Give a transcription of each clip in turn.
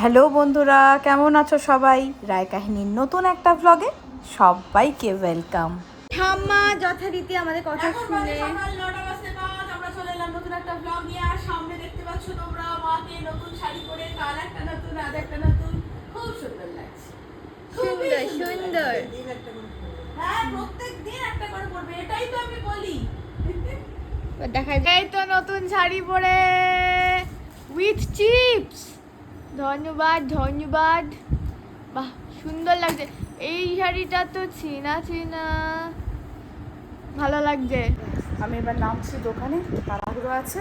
Hello বন্ধুরা কেমন আছো সবাই রায় কাহিনীর নতুন একটা ভ্লগে সবাইকে ওয়েলকাম ঠাম্মা যথারীতি আমাদের কথা শুনে আমরা চলে এলাম নতুন একটা vlog নিয়ে, আর সামনে দেখতে পাচ্ছ তোমরা মাকে নতুন শাড়ি পরে, কাল একটা নতুন, আজ একটা নতুন। খুব সুন্দর লাগছে। সুন্দর, সুন্দর। হ্যাঁ, প্রত্যেকদিন একটা করে পরবে, এটাই তো আমি বলি। দেখা এই তো নতুন শাড়ি পরে ধন্যবাদ ধন্যবাদ। বাহ সুন্দর লাগছে। এই শাড়িটা তো চিনা চিনা। ভালো লাগছে। আমি এবার নামছি দোকানে তাড়াহুড়ো আছে।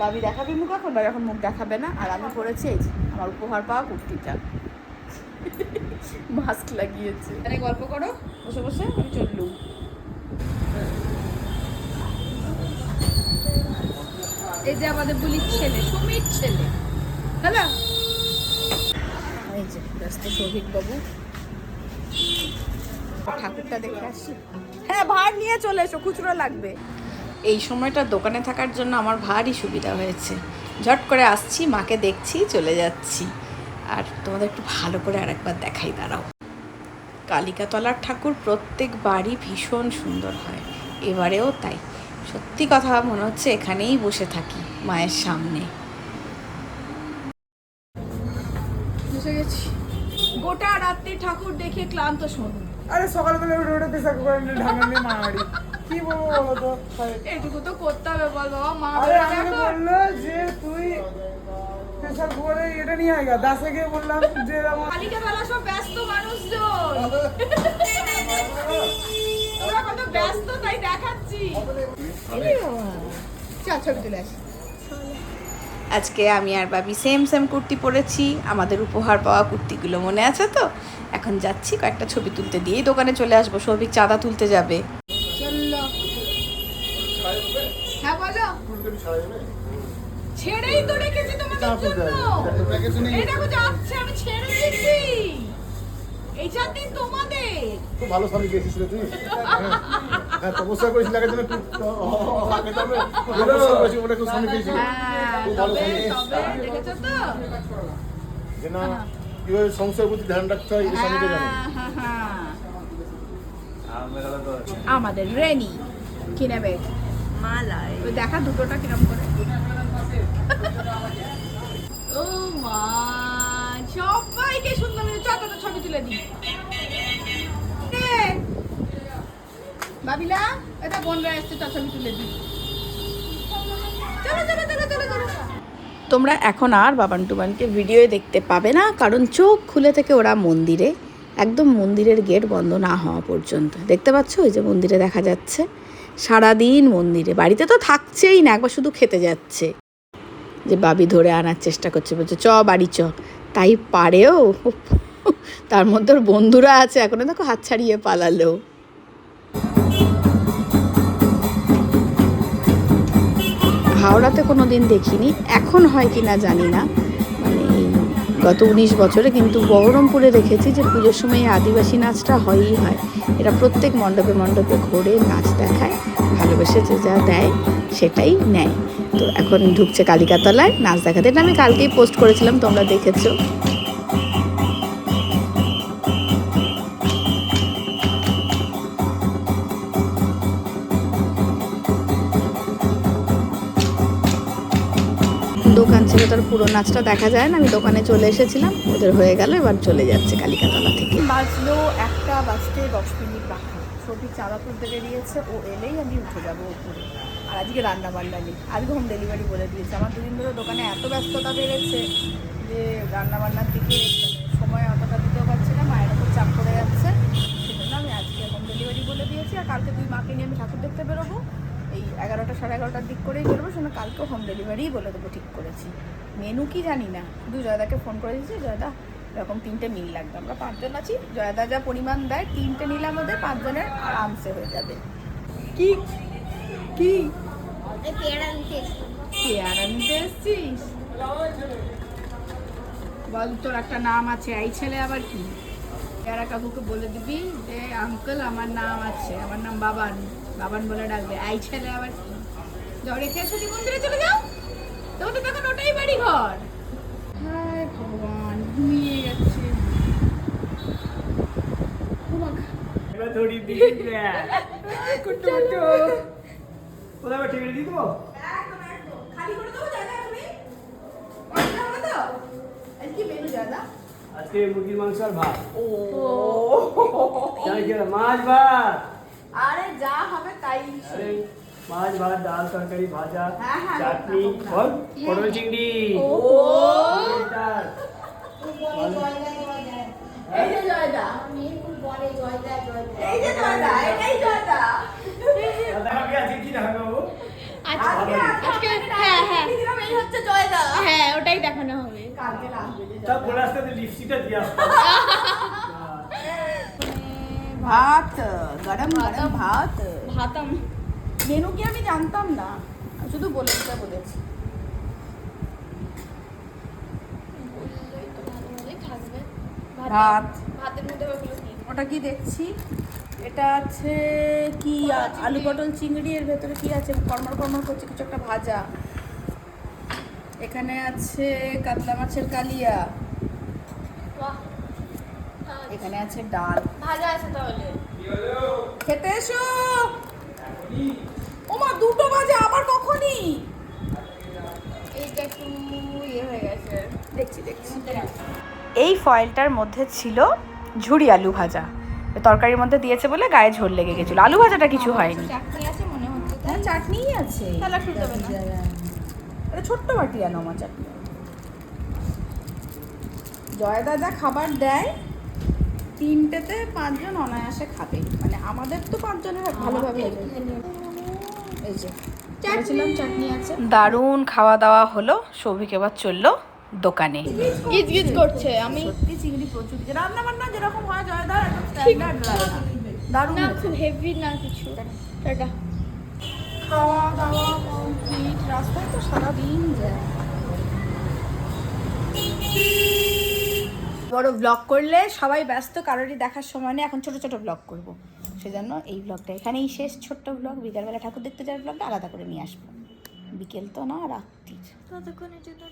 বাবি দেখাবে মুখ এখন বাবি এখন মুখ দেখাবে না। আর আমি পরেছি এই যে আমার উপহার পাওয়া কুর্তিটা। মাস্ক লাগিয়েছে। এখানে গল্প করো। বসে বসে আমি চললুম। এই যে আমাদের বুলির ছেলে সুমির ছেলে। হ্যালো এই যে ব্যস্ত বাবু। ঠাকুরটা দেখে আসি। হ্যাঁ ভার নিয়ে চলে এসো খুচরো লাগবে। এই সময়টা দোকানে থাকার জন্য আমার ভারই সুবিধা হয়েছে। ঝট করে আসছি মাকে দেখছি চলে যাচ্ছি। আর তোমাদের একটু ভালো করে আরেকবার দেখাই দাঁড়াও। কালিকাতলার ঠাকুর প্রত্যেক বাড়ি ভীষণ সুন্দর হয়। এবারেও তাই। সত্যি কথা মনে হচ্ছে এখানেই বসে থাকি মায়ের সামনে। গেছি গোটা রাত্রি ঠাকুর দেখে ক্লান্ত শোন। আরে সকালবেলা উঠে উঠে পেশা করে ঢাকা নিয়ে মারি। কি বলব বলো তো? এইটুকু তো করতে হবে বল মা আরে দেখো। বলল যে তুই পেশা করে এটা নিয়ে দাসে গিয়ে বললাম যে আমার কালিকা বেলা সব ব্যস্ত মানুষজন। ওরা কত ব্যস্ত তাই দেখাচ্ছি। চল ছবি তুলে আসি। আজকে আমি আর বাবি সেম সেম কুর্তি পরেছি। আমাদের উপহার পাওয়া কুর্তিগুলো মনে আছে তো? এখন যাচ্ছি কয়েকটা ছবি তুলতে দিয়েই দোকানে চলে আসব। সৌভিক চাঁদা তুলতে যাবে। হ্যাঁ বলো। ছেড়েই তো রেখেছি তোমাদের জন্য। এই দেখো যাচ্ছে আমি ছেড়ে দিচ্ছি। এই চার দিন তোমাদের। খুব ভালো স্বামী পেয়েছিস রে তুই হ্যাঁ তপস্যা আগে খুব হ্যাঁ খুব ভালো যে না কীভাবে সংসার প্রতি ধ্যান রাখতে হয় এই স্বামীকে জানো। হ্যাঁ, হ্যাঁ, হ্যাঁ। আমাদের রেনি কি নেবে? মালাই। ওই দেখা দুটোটা কিরম করে। ও মা সবাইকে সুন্দর ছবি তুলে দিই। এটা চল ছবি তুলে দিই। তোমরা এখন আর বাবান টুবানকে ভিডিওয়ে দেখতে পাবে না, কারণ চোখ খুলে থেকে ওরা মন্দিরে, একদম মন্দিরের গেট বন্ধ না হওয়া পর্যন্ত। দেখতে পাচ্ছ? ওই যে মন্দিরে দেখা যাচ্ছে। সারাদিন মন্দিরে। বাড়িতে তো থাকছেই না, একবার শুধু খেতে যাচ্ছে। যে বাবি ধরে আনার চেষ্টা করছে, বলছে, চ, বাড়ি চ। তাই পারেও, তার মধ্যে ওর বন্ধুরা আছে, এখনও দেখো হাত ছাড়িয়ে পালালো। হাওড়াতে কোনো দিন দেখিনি। এখন হয় কি না জানি না। মানে এই গত উনিশ বছরে কিন্তু বহরমপুরে দেখেছি যে পুজোর সময় আদিবাসী নাচটা হয়ই হয়। এরা প্রত্যেক মণ্ডপে মণ্ডপে ঘোরে, নাচ দেখায়, ভালোবেসে যে যা দেয় সেটাই নেয়। তো এখন ঢুকছে কালিকাতলায়, নাচ দেখাতে। এটা আমি কালকেই পোস্ট করেছিলাম, তোমরা দেখেছ। ছিল তার পুরো নাচটা দেখা যায় না? আমি দোকানে চলে এসেছিলাম, ওদের হয়ে গেল, এবার চলে যাচ্ছে কালিকাতলা থেকে। বাজলো একটা বাজতে দশ মিনিট বাকি। ছবি চাঁদা তুলতে বেরিয়েছে, ও এলেই আমি উঠে যাব উপরে আর আজকে রান্না বান্না নেই। আজকে হোম ডেলিভারি বলে দিয়েছে। আমার দুদিন ধরে দোকানে এত ব্যস্ততা বেড়েছে যে রান্না বান্নার দিকে সময় অতটা দিতেও পারছি না মায়ের ওপর চাপ পড়ে যাচ্ছে। সেজন্য আমি আজকে হোম ডেলিভারি বলে দিয়েছি, আর কালকে দুই মাকে নিয়ে আমি ঠাকুর দেখতে বেরোবো। এই এগারোটা সাড়ে এগারোটার দিক করেই বেরোবো, সেজন্য কালকে হোম ডেলিভারিই বলে দেবো ঠিক করেছি। মেনু কি জানি না। শুধু জয়দাকে ফোন করে দিয়েছি, জয়দা, এরকম তিনটে মিল লাগবে। আমরা পাঁচজন আছি, জয়দা যা পরিমাণ দেয়, তিনটে নিলাম আমাদের পাঁচজনের আরামসে হয়ে যাবে। কি? কি? বল, তোর একটা নাম আছে, এই ছেলে আবার কি? পেয়ারা কাকুকে বলে দিবি যে আঙ্কেল আমার নাম আছে, আমার নাম বাবান। বাবান বলে ডাকবে আই ছেলে আবার যাও রেখে আসো মন্দিরে চলে যাও। তোমাদের তখন ওটাই বাড়ি ঘর হায় ভগবান ঘুমিয়ে যাচ্ছে মাংস আর ও। মাছ ভাত? আরে যা হবে তাই মাছ ভাত ডাল তরকারি ভাজা হ্যাঁ, হ্যাঁ, চাটনি বল, বল পটল চিংড়ি। ও এই যে জয়দা। এই যে জয়দা এটাই জয়দা। দেখাবি আজকে কি দেখাবে বাবু আজকে আজকে হ্যাঁ হ্যাঁ। দিলাম এই হচ্ছে হ্যাঁ ওটাই দেখানো হবে। কালকে আসবে যে তা বলে আসতে লিপস্টিকটা দিয়ে আসতে ভাত গরম গরম ভাত। ভাতাম। মেনু কি আমি জানতাম না? শুধু বলে দিতে বলেছি। ভাত। ভাতের মধ্যে ওগুলো কি ওটা কি দেখছি? এটা আছে কি আলু পটল চিংড়ি এর ভেতরে কি আছে? কর্মর কর্মর করছে কিছু একটা ভাজা। এখানে আছে কাতলা মাছের কালিয়া। এখানে আছে ডাল। ভাজা আছে তাহলে। খেতে এসো। ওমা দুটো বাজে আবার কখনই? এইটা একটু ইয়ে হয়ে গেছে। দেখছি দেখছি। এই ফয়েলটার মধ্যে ছিল ঝুড়ি আলু ভাজা। তরকারির মধ্যে দিয়েছে বলে গায়ে ঝোল লেগে গেছিল। আলু ভাজাটা কিছু হয়নি। চাটনি আছে মনে হচ্ছে হ্যাঁ চাটনিই আছে। তাহলে না। ছোট্ট বাটি আনো আমার চাটনি। জয়দা যা খাবার দেয়। তিনটেতে পাঁচজন অনায়াসে খাবে। মানে আমাদের তো পাঁচজনের ভালোভাবে এই যে। চাটনি। আছে। দারুণ খাওয়া দাওয়া হলো সৌভিক এবার চলল দোকানে। গিজ গিজ করছে। আমি চিংড়ি প্রচুর। রান্না বান্না যেরকম হয় জয়দা একদম স্ট্যান্ডার্ড রান্না দারুণ না খুব হেভি না কিছু। টাটা। খাওয়া দাওয়া কমপ্লিট রাস্তায় তো সারাদিন যায়। বড় ব্লগ করলে সবাই ব্যস্ত, কারোরই দেখার সময় নেই। এখন ছোট ছোট ব্লগ করব। সেজন্য এই ব্লগটা এখানেই শেষ। ছোট্ট ব্লগ বিকালবেলা ঠাকুর দেখতে যাওয়ার ব্লগটা আলাদা করে নিয়ে আসব। বিকেল তো না, রাত্রির। ততক্ষণের জন্য